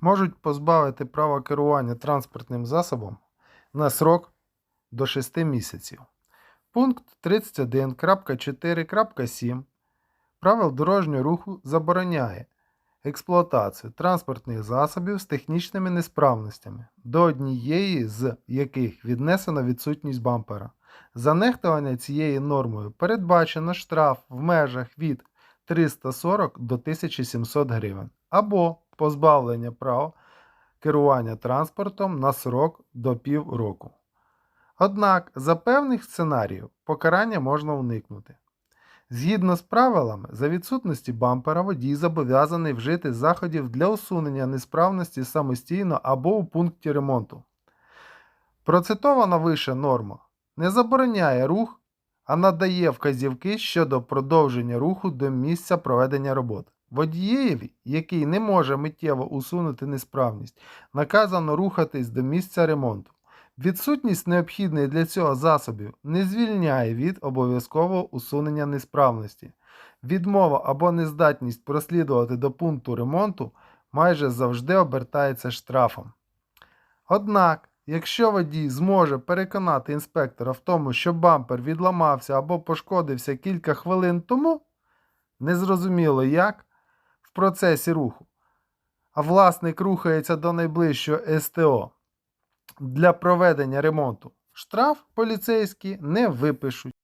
можуть позбавити права керування транспортним засобом на срок до 6 місяців. Пункт 31.4.7 правил дорожнього руху забороняє експлуатацію транспортних засобів з технічними несправностями, до однієї з яких віднесена відсутність бампера. За нехтування цією нормою передбачено штраф в межах від 340 до 1700 гривень або позбавлення права керування транспортом на срок до півроку. Однак за певних сценаріїв покарання можна уникнути. Згідно з правилами, за відсутності бампера водій зобов'язаний вжити заходів для усунення несправності самостійно або у пункті ремонту. Процитована вище норма не забороняє рух, а надає вказівки щодо продовження руху до місця проведення роботи. Водієві, який не може миттєво усунути несправність, наказано рухатись до місця ремонту. Відсутність необхідних для цього засобів не звільняє від обов'язкового усунення несправності. Відмова або нездатність прослідувати до пункту ремонту майже завжди обертається штрафом. Однак, якщо водій зможе переконати інспектора в тому, що бампер відламався або пошкодився кілька хвилин тому, незрозуміло як, процесі руху, а власник рухається до найближчого СТО для проведення ремонту, штраф поліцейські не випишуть.